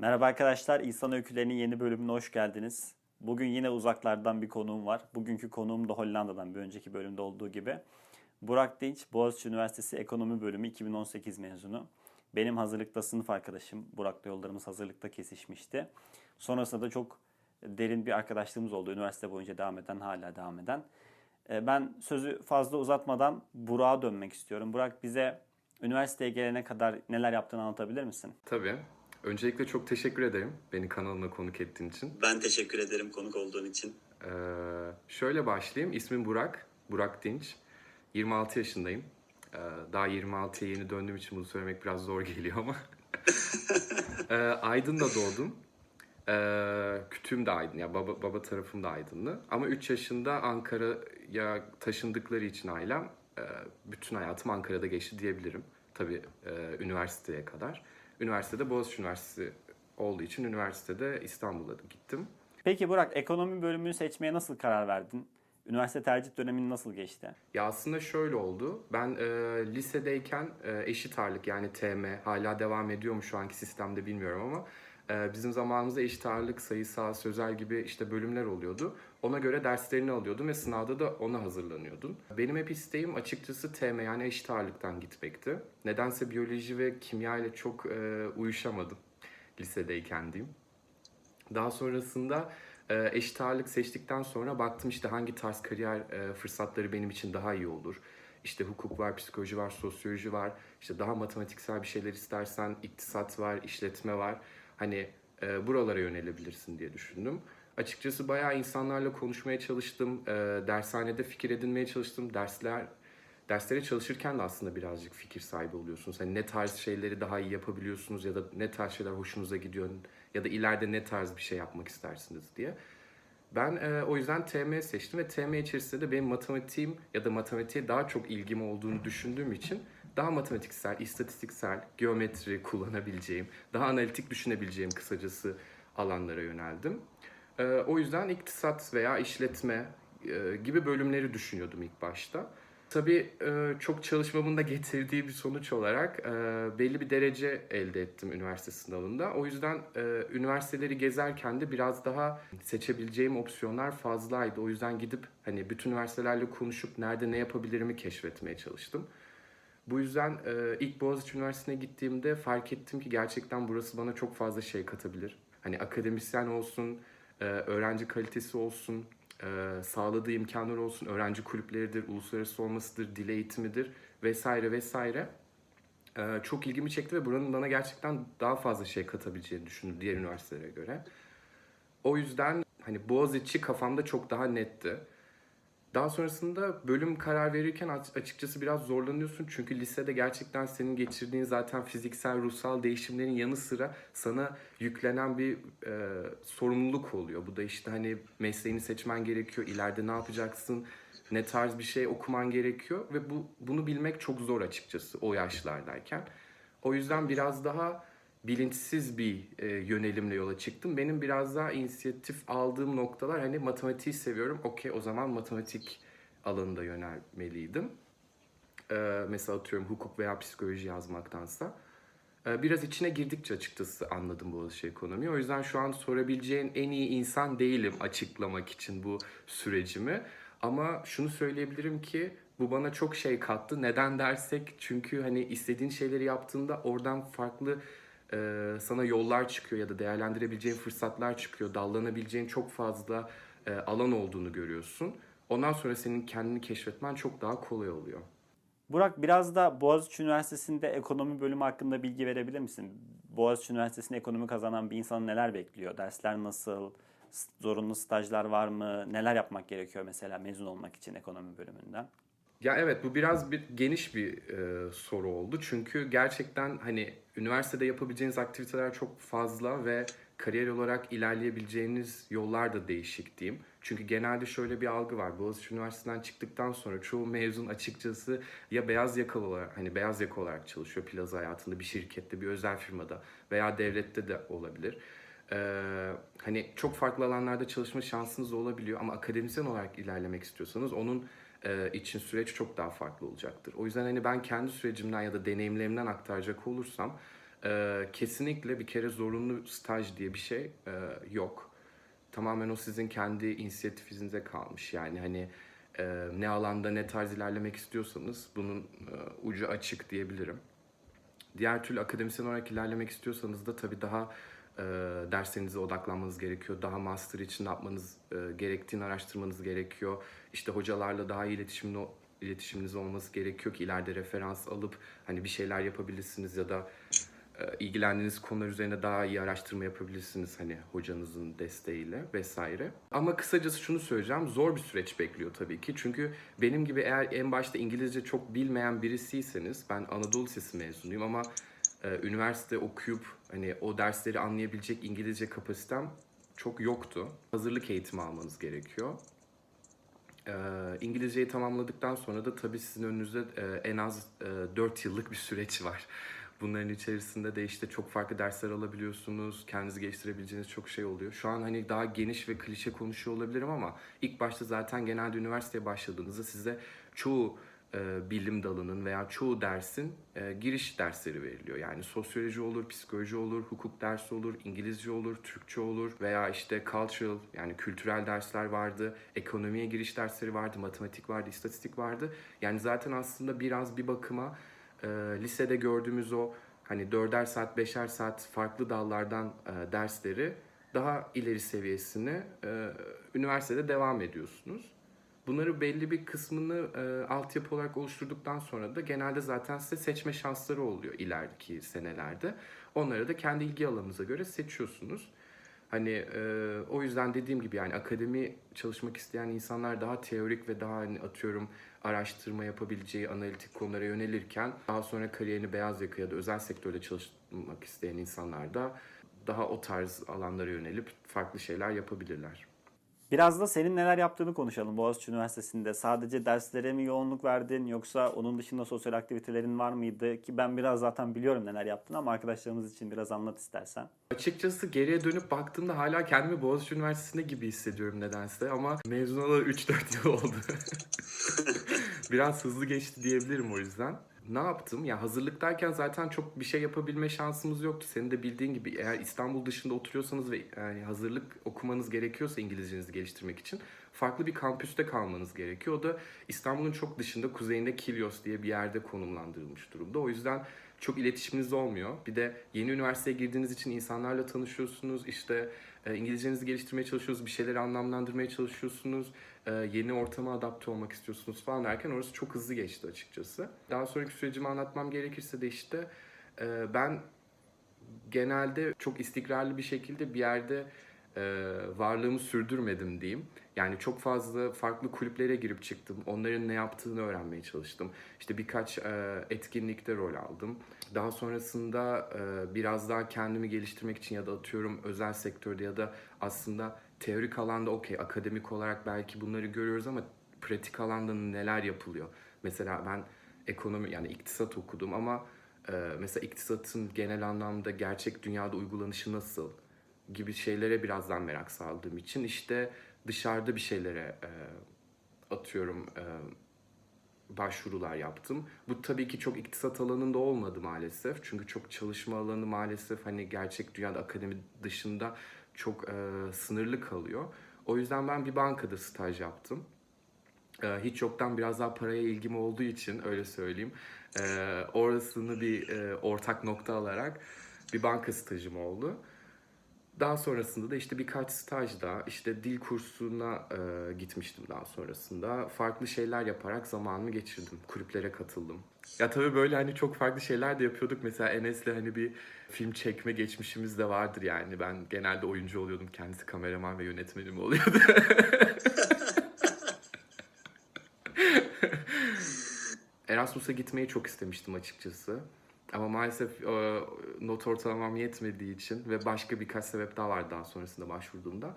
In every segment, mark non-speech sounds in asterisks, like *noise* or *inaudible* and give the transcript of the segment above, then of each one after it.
Merhaba arkadaşlar, İnsan Öykülerinin yeni bölümüne hoş geldiniz. Bugün yine uzaklardan bir konuğum var. Bugünkü konuğum da Hollanda'dan, bir önceki bölümde olduğu gibi. Burak Dinç, Boğaziçi Üniversitesi Ekonomi Bölümü 2018 mezunu. Benim hazırlıkta sınıf arkadaşım. Burak'la yollarımız hazırlıkta kesişmişti. Sonrasında da çok derin bir arkadaşlığımız oldu. Üniversite boyunca devam eden, hala devam eden. Ee, Ben sözü fazla uzatmadan Burak'a dönmek istiyorum. Burak bize üniversiteye gelene kadar neler yaptığını anlatabilir misin? Tabii. Öncelikle çok teşekkür ederim beni kanalına konuk ettiğin için. Ben teşekkür ederim konuk olduğun için. Ee, şöyle başlayayım. İsmim Burak. Burak Dinç. 26 yaşındayım. Ee, daha 26'ya yeni döndüğüm için bunu söylemek biraz zor *laughs* geliyor ama. ee, Aydın'da doğdum. Ee, kütüğüm de Aydın. Ya baba, baba tarafım da Aydınlı. Ama 3 yaşında Ankara'ya taşındıkları için ailem e, bütün hayatım Ankara'da geçti diyebilirim. Tabii e, üniversiteye kadar. Üniversitede Boğaziçi Üniversitesi olduğu için üniversitede İstanbul'a gittim. Peki Burak, ekonomi bölümünü seçmeye nasıl karar verdin? Üniversite tercih dönemin nasıl geçti? Ya aslında şöyle oldu. Ben e, lisedeyken e, eşit ağırlık yani TM hala devam ediyor mu şu anki sistemde bilmiyorum ama e, bizim zamanımızda eşit ağırlık, sayısal, sözel gibi işte bölümler oluyordu. Ona göre derslerini alıyordum ve sınavda da ona hazırlanıyordun. Benim hep isteğim açıkçası TM yani eşit ağırlıktan gitmekti. Nedense biyoloji ve kimya ile çok e, uyuşamadım lisedeyken diyeyim. Daha sonrasında e, eşit ağırlık seçtikten sonra baktım işte hangi tarz kariyer e, fırsatları benim için daha iyi olur. İşte hukuk var, psikoloji var, sosyoloji var. İşte daha matematiksel bir şeyler istersen iktisat var, işletme var. Hani e, buralara yönelebilirsin diye düşündüm. Açıkçası bayağı insanlarla konuşmaya çalıştım. E, dershanede fikir edinmeye çalıştım. Dersler derslere çalışırken de aslında birazcık fikir sahibi oluyorsunuz. Hani ne tarz şeyleri daha iyi yapabiliyorsunuz ya da ne tarz şeyler hoşunuza gidiyor ya da ileride ne tarz bir şey yapmak istersiniz diye. Ben e, o yüzden TM seçtim ve TM içerisinde de benim matematiğim ya da matematiğe daha çok ilgim olduğunu düşündüğüm için daha matematiksel, istatistiksel, geometri kullanabileceğim, daha analitik düşünebileceğim kısacası alanlara yöneldim. E, o yüzden iktisat veya işletme e, gibi bölümleri düşünüyordum ilk başta. Tabii e, çok çalışmamın da *laughs* getirdiği bir sonuç olarak e, belli bir derece elde ettim üniversite sınavında. O yüzden üniversiteleri gezerken de biraz daha seçebileceğim opsiyonlar fazlaydı. O yüzden gidip hani bütün üniversitelerle konuşup nerede ne yapabilirimi keşfetmeye çalıştım. Bu yüzden ilk Boğaziçi Üniversitesi'ne gittiğimde fark ettim ki gerçekten burası bana çok fazla şey katabilir. Hani akademisyen olsun, e, öğrenci kalitesi olsun, e, sağladığı imkanlar olsun, öğrenci kulüpleridir, uluslararası olmasıdır, dil eğitimidir vesaire vesaire. E, çok ilgimi çekti ve buranın bana gerçekten daha fazla şey katabileceğini düşündüm diğer üniversitelere göre. O yüzden hani Boğaziçi kafamda çok daha netti. Daha sonrasında bölüm karar verirken aç- açıkçası biraz zorlanıyorsun. Çünkü lisede gerçekten senin geçirdiğin zaten fiziksel, ruhsal değişimlerin yanı sıra sana yüklenen bir e, sorumluluk oluyor. Bu da işte hani mesleğini seçmen gerekiyor, ileride ne yapacaksın, ne tarz bir şey okuman gerekiyor. Ve bu bunu bilmek çok zor açıkçası o yaşlardayken. O yüzden biraz daha bilinçsiz bir e, yönelimle yola çıktım. Benim biraz daha inisiyatif aldığım noktalar hani matematiği seviyorum. Okey o zaman matematik alanında yönelmeliydim. Ee, mesela atıyorum hukuk veya psikoloji yazmaktansa. Ee, biraz içine girdikçe açıkçası anladım bu şey ekonomiyi. O yüzden şu an sorabileceğin en iyi insan değilim açıklamak için bu sürecimi. Ama şunu söyleyebilirim ki bu bana çok şey kattı. Neden dersek çünkü hani istediğin şeyleri yaptığında oradan farklı e, sana yollar çıkıyor ya da değerlendirebileceğin fırsatlar çıkıyor. Dallanabileceğin çok fazla e, alan olduğunu görüyorsun. Ondan sonra senin kendini keşfetmen çok daha kolay oluyor. Burak biraz da Boğaziçi Üniversitesi'nde ekonomi bölümü hakkında bilgi verebilir misin? Boğaziçi Üniversitesi'nde ekonomi kazanan bir insanı neler bekliyor? Dersler nasıl? Zorunlu stajlar var mı? Neler yapmak gerekiyor mesela mezun olmak için ekonomi bölümünden? Ya evet bu biraz bir geniş bir e, soru oldu. Çünkü gerçekten hani üniversitede yapabileceğiniz aktiviteler çok fazla ve kariyer olarak ilerleyebileceğiniz yollar da değişik diyeyim. Çünkü genelde şöyle bir algı var. Boğaziçi Üniversitesi'nden çıktıktan sonra çoğu mezun açıkçası ya beyaz yakalı olarak hani beyaz yaka olarak çalışıyor plaza hayatında bir şirkette, bir özel firmada veya devlette de olabilir. Ee, hani çok farklı alanlarda çalışma şansınız olabiliyor ama akademisyen olarak ilerlemek istiyorsanız onun e, için süreç çok daha farklı olacaktır. O yüzden hani ben kendi sürecimden ya da deneyimlerimden aktaracak olursam Ee, kesinlikle bir kere zorunlu staj diye bir şey e, yok. Tamamen o sizin kendi inisiyatifinize kalmış. Yani hani e, ne alanda ne tarz ilerlemek istiyorsanız bunun e, ucu açık diyebilirim. Diğer türlü akademisyen olarak ilerlemek istiyorsanız da tabii daha e, derslerinize odaklanmanız gerekiyor. Daha master için yapmanız e, gerektiğini araştırmanız gerekiyor. İşte hocalarla daha iyi iletişimli, iletişiminiz olması gerekiyor ki ileride referans alıp hani bir şeyler yapabilirsiniz ya da e, ilgilendiğiniz konular üzerine daha iyi araştırma yapabilirsiniz hani hocanızın desteğiyle vesaire. Ama kısacası şunu söyleyeceğim. Zor bir süreç bekliyor tabii ki. Çünkü benim gibi eğer en başta İngilizce çok bilmeyen birisiyseniz ben Anadolu Lisesi mezunuyum ama e, üniversite okuyup hani o dersleri anlayabilecek İngilizce kapasitem çok yoktu. Hazırlık eğitimi almanız gerekiyor. Ee, İngilizceyi tamamladıktan sonra da tabii sizin önünüzde e, en az e, 4 yıllık bir süreç var. Bunların içerisinde de işte çok farklı dersler alabiliyorsunuz. Kendinizi geliştirebileceğiniz çok şey oluyor. Şu an hani daha geniş ve klişe konuşuyor olabilirim ama ilk başta zaten genelde üniversiteye başladığınızda size çoğu e, bilim dalının veya çoğu dersin e, giriş dersleri veriliyor. Yani sosyoloji olur, psikoloji olur, hukuk dersi olur, İngilizce olur, Türkçe olur veya işte cultural yani kültürel dersler vardı, ekonomiye giriş dersleri vardı, matematik vardı, istatistik vardı. Yani zaten aslında biraz bir bakıma e, lisede gördüğümüz o hani dörder saat, beşer saat farklı dallardan e, dersleri daha ileri seviyesine e, üniversitede devam ediyorsunuz. Bunları belli bir kısmını e, altyapı olarak oluşturduktan sonra da genelde zaten size seçme şansları oluyor ileriki senelerde. Onları da kendi ilgi alanınıza göre seçiyorsunuz. Hani e, o yüzden dediğim gibi yani akademi çalışmak isteyen insanlar daha teorik ve daha hani atıyorum araştırma yapabileceği analitik konulara yönelirken daha sonra kariyerini beyaz yaka ya da özel sektörde çalışmak isteyen insanlar da daha o tarz alanlara yönelip farklı şeyler yapabilirler. Biraz da senin neler yaptığını konuşalım Boğaziçi Üniversitesi'nde. Sadece derslere mi yoğunluk verdin yoksa onun dışında sosyal aktivitelerin var mıydı? Ki ben biraz zaten biliyorum neler yaptığını ama arkadaşlarımız için biraz anlat istersen. Açıkçası geriye dönüp baktığımda hala kendimi Boğaziçi Üniversitesi'nde gibi hissediyorum nedense ama mezun olalı 3-4 yıl oldu. *laughs* Biraz hızlı geçti diyebilirim o yüzden. Ne yaptım? Ya hazırlıktayken zaten çok bir şey yapabilme şansımız yoktu. Senin de bildiğin gibi eğer İstanbul dışında oturuyorsanız ve yani hazırlık okumanız gerekiyorsa İngilizcenizi geliştirmek için farklı bir kampüste kalmanız gerekiyor. O da İstanbul'un çok dışında kuzeyinde Kilyos diye bir yerde konumlandırılmış durumda. O yüzden çok iletişiminiz olmuyor. Bir de yeni üniversiteye girdiğiniz için insanlarla tanışıyorsunuz. İşte e, İngilizcenizi geliştirmeye çalışıyorsunuz, bir şeyleri anlamlandırmaya çalışıyorsunuz. E, yeni ortama adapte olmak istiyorsunuz falan derken orası çok hızlı geçti açıkçası. Daha sonraki sürecimi anlatmam gerekirse de işte e, ben genelde çok istikrarlı bir şekilde bir yerde e, varlığımı sürdürmedim diyeyim. Yani çok fazla farklı kulüplere girip çıktım. Onların ne yaptığını öğrenmeye çalıştım. İşte birkaç e, etkinlikte rol aldım. Daha sonrasında e, biraz daha kendimi geliştirmek için ya da atıyorum özel sektörde ya da aslında teorik alanda okey akademik olarak belki bunları görüyoruz ama pratik alanda neler yapılıyor? Mesela ben ekonomi yani iktisat okudum ama e, mesela iktisatın genel anlamda gerçek dünyada uygulanışı nasıl gibi şeylere birazdan merak saldığım için işte dışarıda bir şeylere e, atıyorum e, başvurular yaptım. Bu tabii ki çok iktisat alanında olmadı maalesef. Çünkü çok çalışma alanı maalesef hani gerçek dünyada akademi dışında çok e, sınırlı kalıyor. O yüzden ben bir bankada staj yaptım. E, hiç yoktan biraz daha paraya ilgim olduğu için öyle söyleyeyim. E, orasını bir e, ortak nokta alarak bir banka stajım oldu. Daha sonrasında da işte birkaç stajda işte dil kursuna e, gitmiştim daha sonrasında. Farklı şeyler yaparak zamanımı geçirdim. Kulüplere katıldım. Ya tabii böyle hani çok farklı şeyler de yapıyorduk. Mesela Enes'le hani bir film çekme geçmişimiz de vardır yani. Ben genelde oyuncu oluyordum. Kendisi kameraman ve yönetmenim oluyordu. *laughs* Erasmus'a gitmeyi çok istemiştim açıkçası. Ama maalesef e, not ortalamam yetmediği için ve başka birkaç sebep daha vardı daha sonrasında başvurduğumda.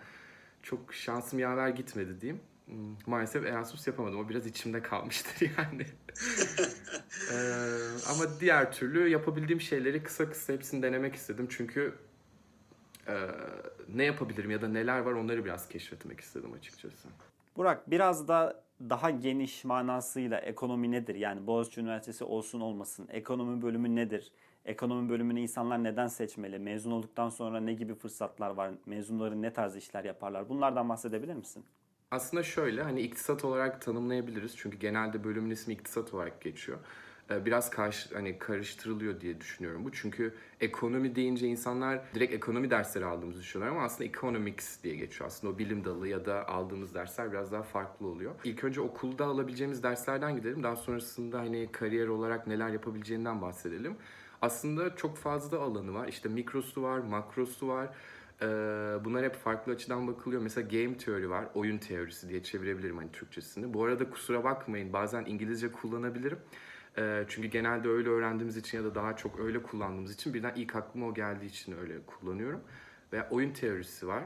Çok şansım yaver gitmedi diyeyim. Hmm, Maalesef Erasmus yapamadım. O biraz içimde kalmıştır *laughs* yani. E, ama diğer türlü yapabildiğim şeyleri kısa kısa hepsini denemek istedim. Çünkü e, ne yapabilirim ya da neler var onları biraz keşfetmek istedim açıkçası. Burak biraz da daha geniş manasıyla ekonomi nedir? Yani Boğaziçi Üniversitesi olsun olmasın ekonomi bölümü nedir? Ekonomi bölümünü insanlar neden seçmeli? Mezun olduktan sonra ne gibi fırsatlar var? Mezunların ne tarz işler yaparlar? Bunlardan bahsedebilir misin? Aslında şöyle hani iktisat olarak tanımlayabiliriz. Çünkü genelde bölümün ismi iktisat olarak geçiyor. Ee, Biraz karşı, hani karıştırılıyor diye düşünüyorum bu. Çünkü ekonomi deyince insanlar direkt ekonomi dersleri aldığımızı düşünüyorlar ama aslında economics diye geçiyor. Aslında o bilim dalı ya da aldığımız dersler biraz daha farklı oluyor. İlk önce okulda alabileceğimiz derslerden gidelim. Daha sonrasında hani kariyer olarak neler yapabileceğinden bahsedelim. Aslında çok fazla alanı var. İşte mikrosu var, makrosu var. Ee, bunlar hep farklı açıdan bakılıyor. Mesela game teori var, oyun teorisi diye çevirebilirim hani Türkçesini. Bu arada kusura bakmayın bazen İngilizce kullanabilirim. Ee, çünkü genelde öyle öğrendiğimiz için ya da daha çok öyle kullandığımız için birden ilk aklıma o geldiği için öyle kullanıyorum. Veya oyun teorisi var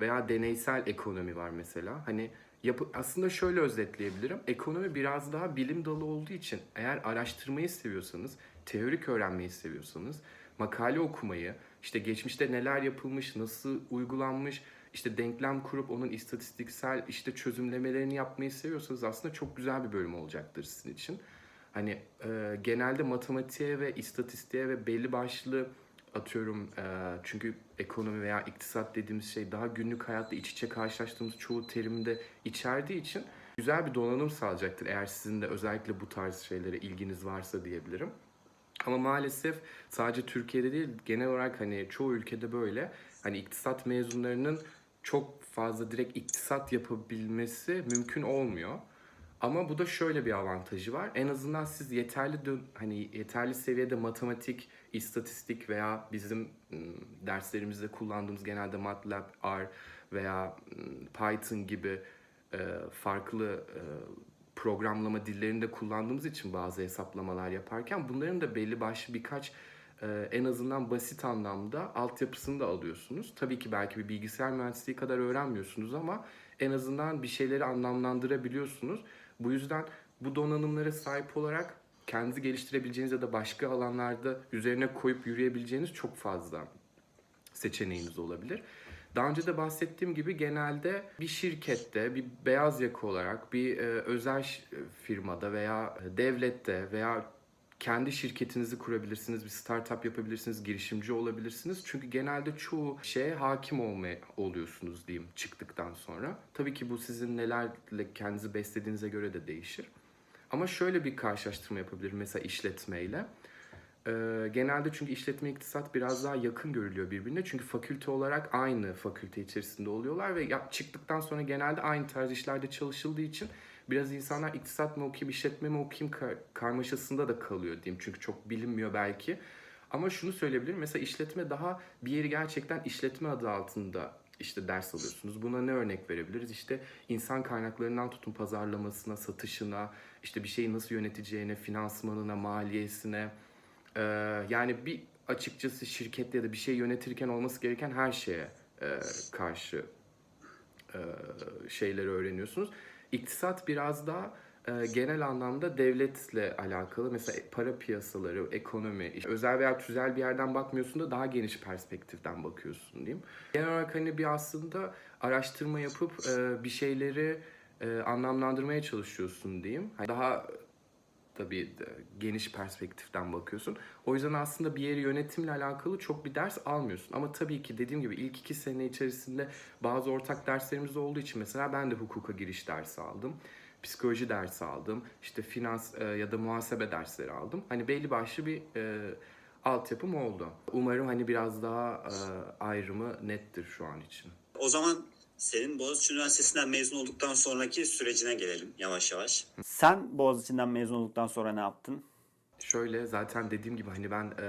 veya deneysel ekonomi var mesela. Hani yapı, aslında şöyle özetleyebilirim. Ekonomi biraz daha bilim dalı olduğu için eğer araştırmayı seviyorsanız, teorik öğrenmeyi seviyorsanız, makale okumayı, işte geçmişte neler yapılmış, nasıl uygulanmış, işte denklem kurup onun istatistiksel işte çözümlemelerini yapmayı seviyorsanız aslında çok güzel bir bölüm olacaktır sizin için. Hani e, genelde matematiğe ve istatistiğe ve belli başlı atıyorum e, çünkü ekonomi veya iktisat dediğimiz şey daha günlük hayatta iç içe karşılaştığımız çoğu terimde içerdiği için güzel bir donanım sağlayacaktır eğer sizin de özellikle bu tarz şeylere ilginiz varsa diyebilirim. Ama maalesef sadece Türkiye'de değil genel olarak hani çoğu ülkede böyle hani iktisat mezunlarının çok fazla direkt iktisat yapabilmesi mümkün olmuyor. Ama bu da şöyle bir avantajı var. En azından siz yeterli dö- hani yeterli seviyede matematik, istatistik veya bizim derslerimizde kullandığımız genelde MATLAB, R veya Python gibi farklı programlama dillerinde kullandığımız için bazı hesaplamalar yaparken bunların da belli başlı birkaç en azından basit anlamda altyapısını da alıyorsunuz. Tabii ki belki bir bilgisayar mühendisliği kadar öğrenmiyorsunuz ama en azından bir şeyleri anlamlandırabiliyorsunuz. Bu yüzden bu donanımlara sahip olarak kendinizi geliştirebileceğiniz ya da başka alanlarda üzerine koyup yürüyebileceğiniz çok fazla seçeneğiniz olabilir. Daha önce de bahsettiğim gibi genelde bir şirkette, bir beyaz yaka olarak, bir e, özel ş- firmada veya devlette veya kendi şirketinizi kurabilirsiniz, bir startup yapabilirsiniz, girişimci olabilirsiniz. Çünkü genelde çoğu şeye hakim olmaya oluyorsunuz diyeyim çıktıktan sonra. Tabii ki bu sizin nelerle kendinizi beslediğinize göre de değişir. Ama şöyle bir karşılaştırma yapabilirim mesela işletmeyle. Ee, genelde çünkü işletme iktisat biraz daha yakın görülüyor birbirine. Çünkü fakülte olarak aynı fakülte içerisinde oluyorlar ve ya, çıktıktan sonra genelde aynı tarz işlerde çalışıldığı için biraz insanlar iktisat mı okuyayım, işletme mi okuyayım kar- karmaşasında da kalıyor diyeyim. Çünkü çok bilinmiyor belki. Ama şunu söyleyebilirim. Mesela işletme daha bir yeri gerçekten işletme adı altında işte ders alıyorsunuz. Buna ne örnek verebiliriz? İşte insan kaynaklarından tutun pazarlamasına, satışına, işte bir şeyi nasıl yöneteceğine, finansmanına, maliyesine. Ee, yani bir açıkçası şirkette ya da bir şey yönetirken olması gereken her şeye e, karşı e, şeyleri öğreniyorsunuz. İktisat biraz daha e, genel anlamda devletle alakalı. Mesela para piyasaları, ekonomi, işte özel veya tüzel bir yerden bakmıyorsun da daha geniş perspektiften bakıyorsun diyeyim. Genel olarak hani bir aslında araştırma yapıp e, bir şeyleri e, anlamlandırmaya çalışıyorsun diyeyim. Hani daha tabii de geniş perspektiften bakıyorsun. O yüzden aslında bir yeri yönetimle alakalı çok bir ders almıyorsun. Ama tabii ki dediğim gibi ilk iki sene içerisinde bazı ortak derslerimiz olduğu için mesela ben de hukuka giriş dersi aldım. Psikoloji dersi aldım. işte finans e, ya da muhasebe dersleri aldım. Hani belli başlı bir e, altyapım oldu. Umarım hani biraz daha e, ayrımı nettir şu an için. O zaman senin Boğaziçi Üniversitesi'nden mezun olduktan sonraki sürecine gelelim yavaş yavaş. Sen Boğaziçi'nden mezun olduktan sonra ne yaptın? Şöyle zaten dediğim gibi hani ben e,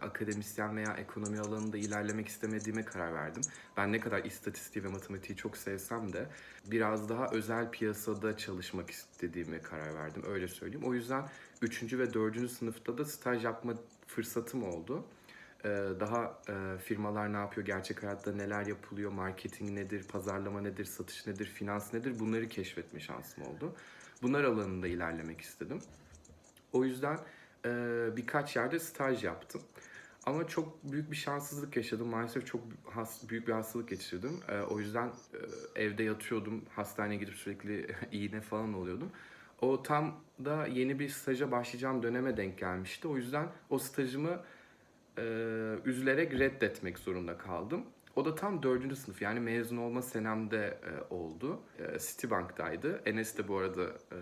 akademisyen veya ekonomi alanında ilerlemek istemediğime karar verdim. Ben ne kadar istatistiği ve matematiği çok sevsem de biraz daha özel piyasada çalışmak istediğime karar verdim. Öyle söyleyeyim. O yüzden 3. ve 4. sınıfta da staj yapma fırsatım oldu. E, daha e, firmalar ne yapıyor, gerçek hayatta neler yapılıyor, marketing nedir, pazarlama nedir, satış nedir, finans nedir bunları keşfetme şansım oldu. Bunlar alanında ilerlemek istedim. O yüzden e, birkaç yerde staj yaptım. Ama çok büyük bir şanssızlık yaşadım. Maalesef çok büyük bir hastalık geçirdim. E, o yüzden evde yatıyordum. Hastaneye gidip sürekli *laughs* iğne falan oluyordum. O tam da yeni bir staja başlayacağım döneme denk gelmişti. O yüzden o stajımı e, üzülerek reddetmek zorunda kaldım. O da tam dördüncü sınıf yani mezun olma senemde e, oldu. E, Citibank'taydı. Enes de bu arada e,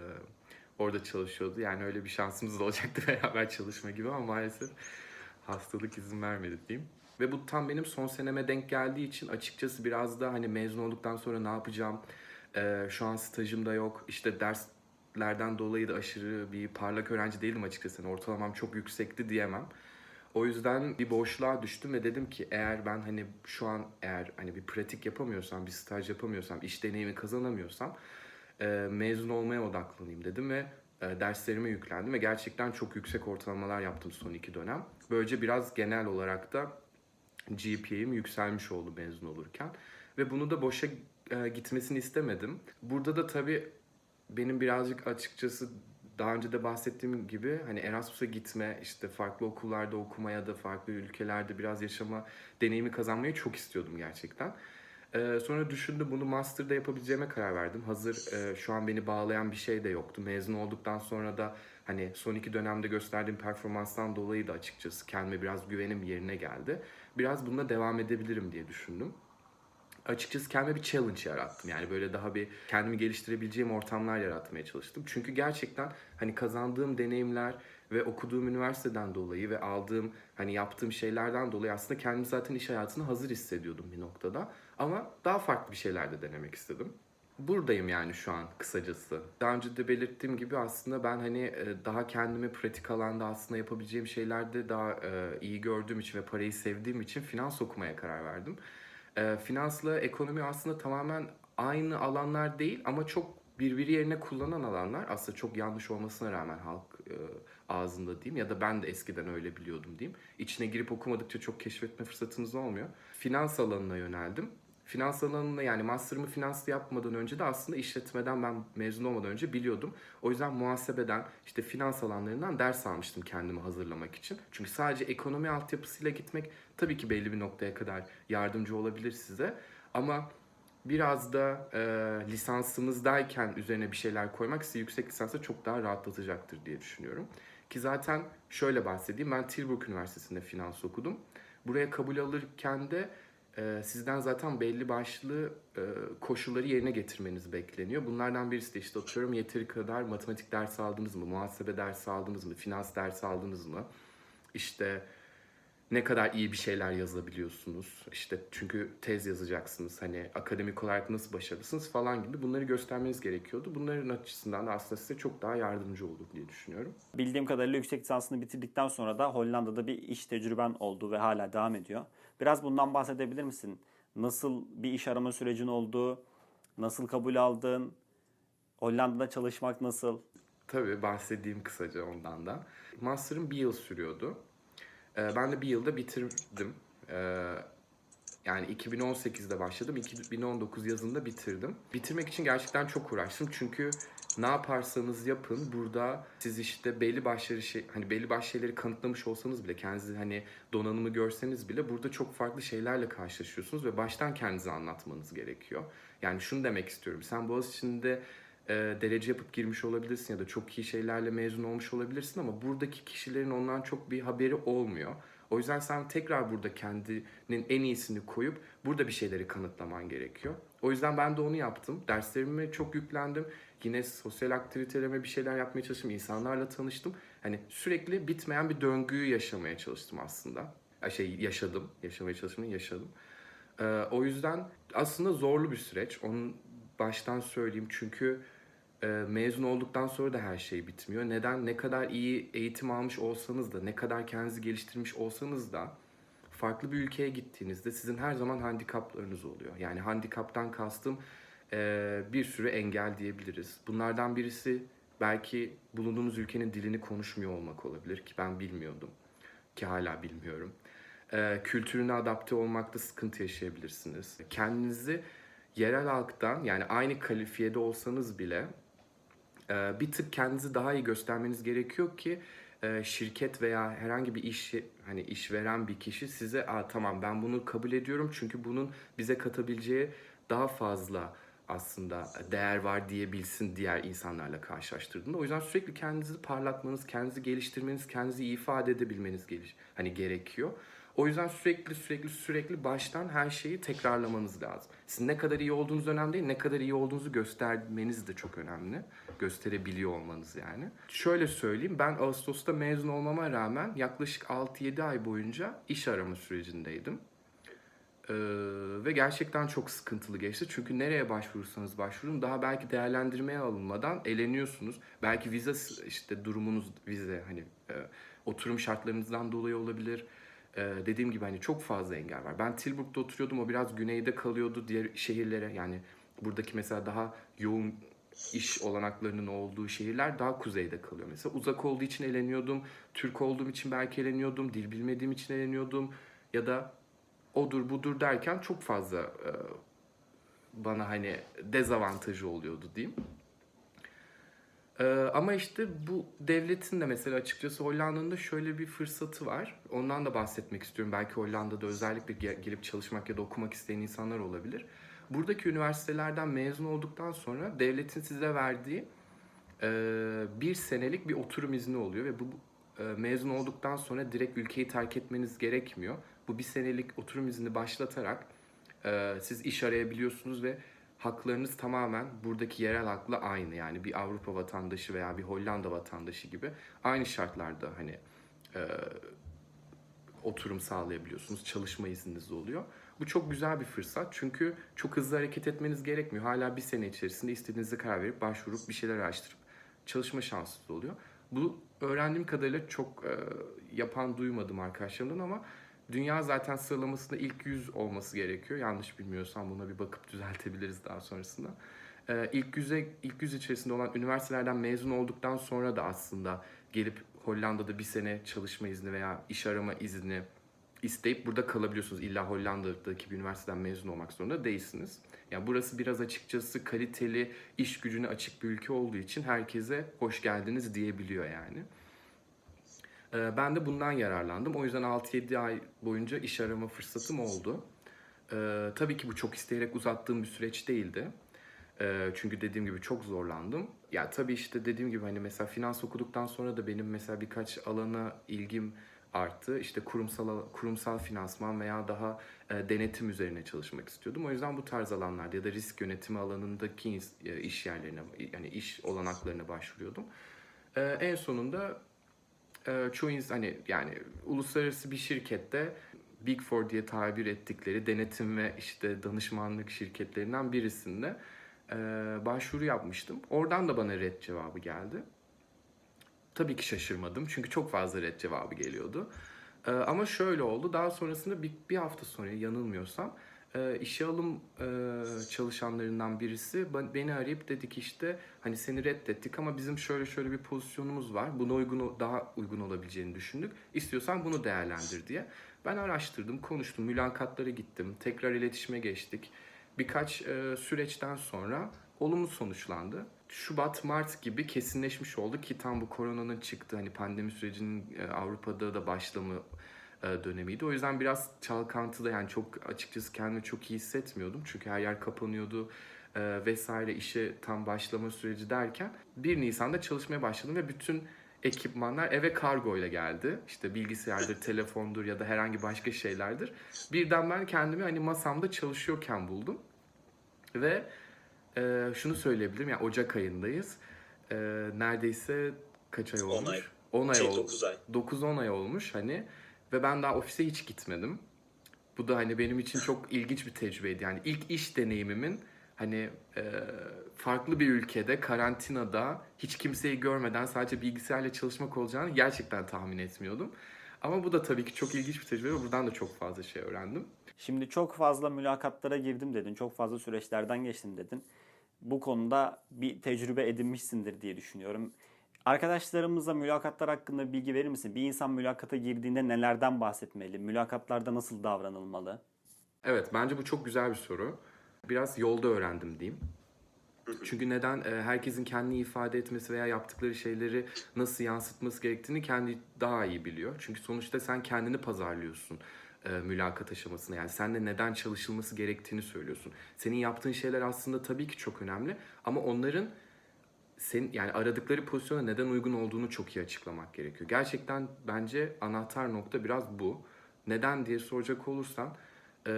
orada çalışıyordu. Yani öyle bir şansımız da olacaktı *laughs* beraber çalışma gibi ama maalesef hastalık izin vermedi diyeyim. Ve bu tam benim son seneme denk geldiği için açıkçası biraz da hani mezun olduktan sonra ne yapacağım? E, şu an stajım da yok. İşte derslerden dolayı da aşırı bir parlak öğrenci değilim açıkçası. Yani ortalamam çok yüksekti diyemem. O yüzden bir boşluğa düştüm ve dedim ki eğer ben hani şu an eğer hani bir pratik yapamıyorsam, bir staj yapamıyorsam, iş deneyimi kazanamıyorsam e, mezun olmaya odaklanayım dedim ve e, derslerime yüklendim ve gerçekten çok yüksek ortalamalar yaptım son iki dönem. Böylece biraz genel olarak da GPA'im yükselmiş oldu mezun olurken ve bunu da boşa e, gitmesini istemedim. Burada da tabii benim birazcık açıkçası daha önce de bahsettiğim gibi hani Erasmus'a gitme, işte farklı okullarda okuma ya da farklı ülkelerde biraz yaşama deneyimi kazanmayı çok istiyordum gerçekten. Ee, sonra düşündüm bunu master'da yapabileceğime karar verdim. Hazır e, şu an beni bağlayan bir şey de yoktu. Mezun olduktan sonra da hani son iki dönemde gösterdiğim performanstan dolayı da açıkçası kendime biraz güvenim yerine geldi. Biraz bununla devam edebilirim diye düşündüm açıkçası kendime bir challenge yarattım. Yani böyle daha bir kendimi geliştirebileceğim ortamlar yaratmaya çalıştım. Çünkü gerçekten hani kazandığım deneyimler ve okuduğum üniversiteden dolayı ve aldığım hani yaptığım şeylerden dolayı aslında kendimi zaten iş hayatına hazır hissediyordum bir noktada. Ama daha farklı bir şeyler de denemek istedim. Buradayım yani şu an kısacası. Daha önce de belirttiğim gibi aslında ben hani e, daha kendimi pratik alanda aslında yapabileceğim şeylerde daha e, iyi gördüğüm için ve parayı sevdiğim için finans okumaya karar verdim. E, finansla ekonomi aslında tamamen aynı alanlar değil ama çok birbiri yerine kullanan alanlar. Aslında çok yanlış olmasına rağmen halk e, ağzında diyeyim ya da ben de eskiden öyle biliyordum diyeyim. İçine girip okumadıkça çok keşfetme fırsatınız olmuyor. Finans alanına yöneldim. Finans alanında yani master'ımı finansla yapmadan önce de aslında işletmeden ben mezun olmadan önce biliyordum. O yüzden muhasebeden işte finans alanlarından ders almıştım kendimi hazırlamak için. Çünkü sadece ekonomi altyapısıyla gitmek tabii ki belli bir noktaya kadar yardımcı olabilir size. Ama biraz da e, lisansımızdayken üzerine bir şeyler koymak size yüksek lisansa çok daha rahatlatacaktır diye düşünüyorum. Ki zaten şöyle bahsedeyim ben Tilburg Üniversitesi'nde finans okudum. Buraya kabul alırken de e, sizden zaten belli başlı e, koşulları yerine getirmeniz bekleniyor. Bunlardan birisi de işte atıyorum yeteri kadar matematik dersi aldınız mı, muhasebe dersi aldınız mı, finans dersi aldınız mı? İşte ne kadar iyi bir şeyler yazabiliyorsunuz. İşte çünkü tez yazacaksınız. Hani akademik olarak nasıl başarılısınız falan gibi bunları göstermeniz gerekiyordu. Bunların açısından da aslında size çok daha yardımcı olur diye düşünüyorum. Bildiğim kadarıyla yüksek lisansını bitirdikten sonra da Hollanda'da bir iş tecrüben oldu ve hala devam ediyor. Biraz bundan bahsedebilir misin? Nasıl bir iş arama sürecin oldu? Nasıl kabul aldın? Hollanda'da çalışmak nasıl? Tabii bahsedeyim kısaca ondan da. Master'ım bir yıl sürüyordu. Ee, ben de bir yılda bitirdim. Ee, yani 2018'de başladım, 2019 yazında bitirdim. Bitirmek için gerçekten çok uğraştım çünkü ne yaparsanız yapın burada siz işte belli başlı şey hani belli başlı şeyleri kanıtlamış olsanız bile kendinizi hani donanımı görseniz bile burada çok farklı şeylerle karşılaşıyorsunuz ve baştan kendinizi anlatmanız gerekiyor. Yani şunu demek istiyorum. Sen Boğaziçi'nde e, derece yapıp girmiş olabilirsin ya da çok iyi şeylerle mezun olmuş olabilirsin ama buradaki kişilerin ondan çok bir haberi olmuyor. O yüzden sen tekrar burada kendinin en iyisini koyup burada bir şeyleri kanıtlaman gerekiyor. O yüzden ben de onu yaptım. Derslerime çok yüklendim. Yine sosyal aktivitelerime bir şeyler yapmaya çalıştım. İnsanlarla tanıştım. Hani sürekli bitmeyen bir döngüyü yaşamaya çalıştım aslında. Şey yaşadım. Yaşamaya çalıştım, yaşadım. Ee, o yüzden aslında zorlu bir süreç. Onu baştan söyleyeyim çünkü e, mezun olduktan sonra da her şey bitmiyor. Neden? Ne kadar iyi eğitim almış olsanız da, ne kadar kendinizi geliştirmiş olsanız da farklı bir ülkeye gittiğinizde sizin her zaman handikaplarınız oluyor. Yani handikaptan kastım bir sürü engel diyebiliriz. Bunlardan birisi belki bulunduğunuz ülkenin dilini konuşmuyor olmak olabilir ki ben bilmiyordum ki hala bilmiyorum. Kültürüne adapte olmakta sıkıntı yaşayabilirsiniz. Kendinizi yerel halktan yani aynı kalifiyede olsanız bile bir tık kendinizi daha iyi göstermeniz gerekiyor ki şirket veya herhangi bir iş hani işveren bir kişi size tamam ben bunu kabul ediyorum çünkü bunun bize katabileceği daha fazla aslında değer var diyebilsin diğer insanlarla karşılaştırdığında. O yüzden sürekli kendinizi parlatmanız, kendinizi geliştirmeniz, kendinizi ifade edebilmeniz geliş hani gerekiyor. O yüzden sürekli sürekli sürekli baştan her şeyi tekrarlamanız lazım. Sizin ne kadar iyi olduğunuz önemli değil, ne kadar iyi olduğunuzu göstermeniz de çok önemli. Gösterebiliyor olmanız yani. Şöyle söyleyeyim, ben Ağustos'ta mezun olmama rağmen yaklaşık 6-7 ay boyunca iş arama sürecindeydim. Ee, ve gerçekten çok sıkıntılı geçti. Çünkü nereye başvurursanız başvurun daha belki değerlendirmeye alınmadan eleniyorsunuz. Belki vize işte durumunuz vize hani e, oturum şartlarınızdan dolayı olabilir. Ee, dediğim gibi hani çok fazla engel var. Ben Tilburg'da oturuyordum. O biraz güneyde kalıyordu diğer şehirlere. Yani buradaki mesela daha yoğun iş olanaklarının olduğu şehirler daha kuzeyde kalıyor. Mesela uzak olduğu için eleniyordum. Türk olduğum için belki eleniyordum. Dil bilmediğim için eleniyordum. Ya da odur budur derken çok fazla e, bana hani dezavantajı oluyordu diyeyim. E, ama işte bu devletin de mesela açıkçası Hollanda'nın da şöyle bir fırsatı var. Ondan da bahsetmek istiyorum. Belki Hollanda'da özellikle ge- gelip çalışmak ya da okumak isteyen insanlar olabilir. Buradaki üniversitelerden mezun olduktan sonra devletin size verdiği e, bir senelik bir oturum izni oluyor ve bu mezun olduktan sonra direkt ülkeyi terk etmeniz gerekmiyor. Bu bir senelik oturum izni başlatarak e, siz iş arayabiliyorsunuz ve haklarınız tamamen buradaki yerel hakla aynı. Yani bir Avrupa vatandaşı veya bir Hollanda vatandaşı gibi aynı şartlarda hani e, oturum sağlayabiliyorsunuz. Çalışma izniniz oluyor. Bu çok güzel bir fırsat çünkü çok hızlı hareket etmeniz gerekmiyor. Hala bir sene içerisinde istediğinize karar verip başvurup bir şeyler araştırıp çalışma şansınız oluyor. Bu öğrendiğim kadarıyla çok e, yapan duymadım arkadaşlarımdan ama dünya zaten sıralamasında ilk 100 olması gerekiyor. Yanlış bilmiyorsam buna bir bakıp düzeltebiliriz daha sonrasında. E, ilk yüze ilk yüz içerisinde olan üniversitelerden mezun olduktan sonra da aslında gelip Hollanda'da bir sene çalışma izni veya iş arama izni isteyip burada kalabiliyorsunuz. İlla Hollanda'daki bir üniversiteden mezun olmak zorunda değilsiniz. Yani burası biraz açıkçası kaliteli iş gücüne açık bir ülke olduğu için herkese hoş geldiniz diyebiliyor yani. Ee, Ben de bundan yararlandım. O yüzden 6-7 ay boyunca iş arama fırsatım oldu. Ee, tabii ki bu çok isteyerek uzattığım bir süreç değildi. Ee, çünkü dediğim gibi çok zorlandım. Ya tabii işte dediğim gibi hani mesela finans okuduktan sonra da benim mesela birkaç alana ilgim arttı. İşte kurumsal kurumsal finansman veya daha e, denetim üzerine çalışmak istiyordum. O yüzden bu tarz alanlarda ya da risk yönetimi alanındaki e, iş yerlerine yani iş olanaklarına başvuruyordum. Ee, en sonunda e, çoğu insan hani yani uluslararası bir şirkette Big Four diye tabir ettikleri denetim ve işte danışmanlık şirketlerinden birisinde e, başvuru yapmıştım. Oradan da bana red cevabı geldi. Tabii ki şaşırmadım çünkü çok fazla red cevabı geliyordu. E, ama şöyle oldu. Daha sonrasında bir, bir hafta sonra yanılmıyorsam e, işe alım e, çalışanlarından birisi ben- beni arayıp dedi ki işte hani seni reddettik ama bizim şöyle şöyle bir pozisyonumuz var. Buna uygun daha uygun olabileceğini düşündük. İstiyorsan bunu değerlendir diye. Ben araştırdım, konuştum, mülakatlara gittim, tekrar iletişime geçtik. Birkaç e, süreçten sonra olumlu sonuçlandı. Şubat, Mart gibi kesinleşmiş oldu ki tam bu koronanın çıktığı hani pandemi sürecinin e, Avrupa'da da başlamı e, dönemiydi. O yüzden biraz çalkantıda yani çok açıkçası kendimi çok iyi hissetmiyordum. Çünkü her yer kapanıyordu e, vesaire işe tam başlama süreci derken 1 Nisan'da çalışmaya başladım ve bütün ekipmanlar eve kargo ile geldi. İşte bilgisayardır, *laughs* telefondur ya da herhangi başka şeylerdir. Birden ben kendimi hani masamda çalışıyorken buldum. Ve e, şunu söyleyebilirim yani Ocak ayındayız. E, neredeyse kaç ay olmuş? ay. 10 ay Şey, oldu. 9 ay. 9-10 ay olmuş hani ve ben daha ofise hiç gitmedim. Bu da hani benim için çok *laughs* ilginç bir tecrübeydi. Yani ilk iş deneyimimin hani e, farklı bir ülkede karantinada hiç kimseyi görmeden sadece bilgisayarla çalışmak olacağını gerçekten tahmin etmiyordum. Ama bu da tabii ki çok ilginç bir tecrübe ve buradan da çok fazla şey öğrendim. Şimdi çok fazla mülakatlara girdim dedin. Çok fazla süreçlerden geçtim dedin. Bu konuda bir tecrübe edinmişsindir diye düşünüyorum. Arkadaşlarımıza mülakatlar hakkında bilgi verir misin? Bir insan mülakata girdiğinde nelerden bahsetmeli? Mülakatlarda nasıl davranılmalı? Evet, bence bu çok güzel bir soru. Biraz yolda öğrendim diyeyim. Çünkü neden? Ee, Herkesin kendini ifade etmesi veya yaptıkları şeyleri nasıl yansıtması gerektiğini kendi daha iyi biliyor. Çünkü sonuçta sen kendini pazarlıyorsun e, mülakat aşamasına. Yani sen de neden çalışılması gerektiğini söylüyorsun. Senin yaptığın şeyler aslında tabii ki çok önemli ama onların senin yani aradıkları pozisyona neden uygun olduğunu çok iyi açıklamak gerekiyor. Gerçekten bence anahtar nokta biraz bu. Neden diye soracak olursan e,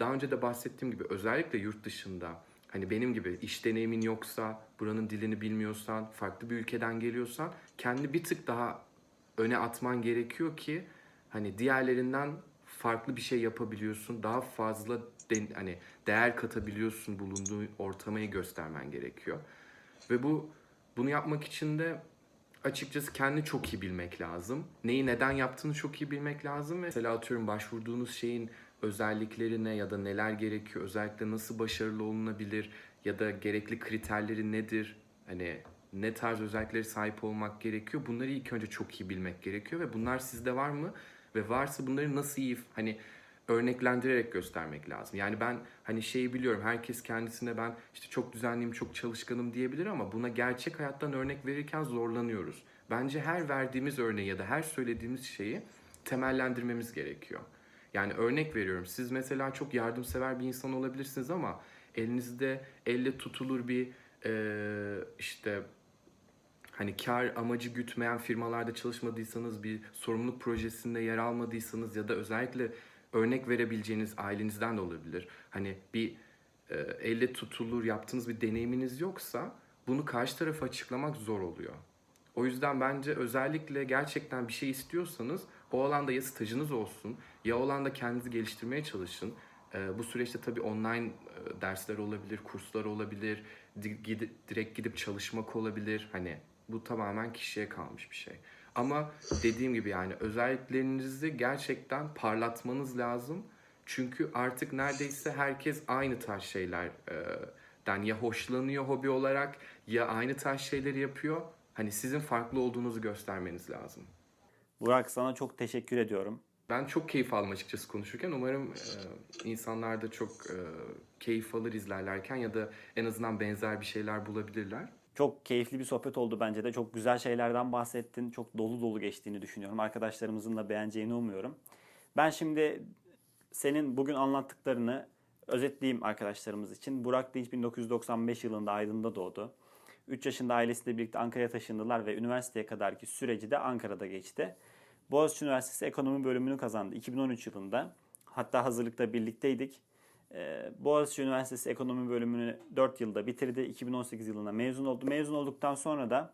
daha önce de bahsettiğim gibi özellikle yurt dışında hani benim gibi iş deneyimin yoksa, buranın dilini bilmiyorsan, farklı bir ülkeden geliyorsan kendi bir tık daha öne atman gerekiyor ki hani diğerlerinden farklı bir şey yapabiliyorsun. Daha fazla de- hani değer katabiliyorsun bulunduğu ortamayı göstermen gerekiyor. Ve bu bunu yapmak için de açıkçası kendi çok iyi bilmek lazım. Neyi neden yaptığını çok iyi bilmek lazım. ve Mesela atıyorum başvurduğunuz şeyin özellikleri ne ya da neler gerekiyor, özellikle nasıl başarılı olunabilir ya da gerekli kriterleri nedir? Hani ne tarz özellikleri sahip olmak gerekiyor? Bunları ilk önce çok iyi bilmek gerekiyor ve bunlar sizde var mı? Ve varsa bunları nasıl iyi hani örneklendirerek göstermek lazım. Yani ben hani şeyi biliyorum herkes kendisine ben işte çok düzenliyim, çok çalışkanım diyebilir ama buna gerçek hayattan örnek verirken zorlanıyoruz. Bence her verdiğimiz örneği ya da her söylediğimiz şeyi temellendirmemiz gerekiyor. Yani örnek veriyorum siz mesela çok yardımsever bir insan olabilirsiniz ama elinizde elle tutulur bir eee, işte hani kar amacı gütmeyen firmalarda çalışmadıysanız, bir sorumluluk projesinde yer almadıysanız ya da özellikle örnek verebileceğiniz ailenizden de olabilir. Hani bir e, elle tutulur yaptığınız bir deneyiminiz yoksa bunu karşı tarafa açıklamak zor oluyor. O yüzden bence özellikle gerçekten bir şey istiyorsanız o alanda ya stajınız olsun ya o alanda kendinizi geliştirmeye çalışın. Ee, bu süreçte tabii online e, dersler olabilir, kurslar olabilir, di- gidi- direkt gidip çalışmak olabilir. Hani bu tamamen kişiye kalmış bir şey. Ama dediğim gibi yani özelliklerinizi gerçekten parlatmanız lazım. Çünkü artık neredeyse herkes aynı tarz şeylerden ya hoşlanıyor hobi olarak ya aynı tarz şeyleri yapıyor. Hani sizin farklı olduğunuzu göstermeniz lazım. Burak sana çok teşekkür ediyorum. Ben çok keyif aldım açıkçası konuşurken. Umarım e, insanlar da çok e, keyif alır izlerlerken ya da en azından benzer bir şeyler bulabilirler. Çok keyifli bir sohbet oldu bence de. Çok güzel şeylerden bahsettin. Çok dolu dolu geçtiğini düşünüyorum. Arkadaşlarımızın da beğeneceğini umuyorum. Ben şimdi senin bugün anlattıklarını özetleyeyim arkadaşlarımız için. Burak Dinç 1995 yılında Aydın'da doğdu. 3 yaşında ailesiyle birlikte Ankara'ya taşındılar ve üniversiteye kadarki süreci de Ankara'da geçti. Boğaziçi Üniversitesi Ekonomi bölümünü kazandı 2013 yılında. Hatta hazırlıkta birlikteydik. Ee, Boğaziçi Üniversitesi Ekonomi bölümünü 4 yılda bitirdi. 2018 yılında mezun oldu. Mezun olduktan sonra da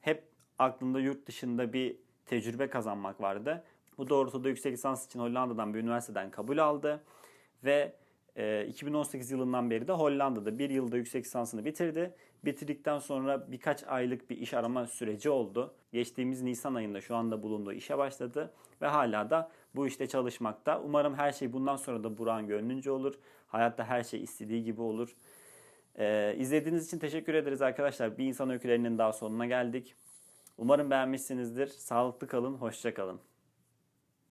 hep aklında yurt dışında bir tecrübe kazanmak vardı. Bu doğrultuda yüksek lisans için Hollanda'dan bir üniversiteden kabul aldı. Ve e, 2018 yılından beri de Hollanda'da bir yılda yüksek lisansını bitirdi. Bitirdikten sonra birkaç aylık bir iş arama süreci oldu. Geçtiğimiz Nisan ayında şu anda bulunduğu işe başladı ve hala da bu işte çalışmakta. Umarım her şey bundan sonra da Burak'ın gönlünce olur. Hayatta her şey istediği gibi olur. Ee, izlediğiniz için teşekkür ederiz arkadaşlar. Bir insan öykülerinin daha sonuna geldik. Umarım beğenmişsinizdir. Sağlıklı kalın, hoşça kalın.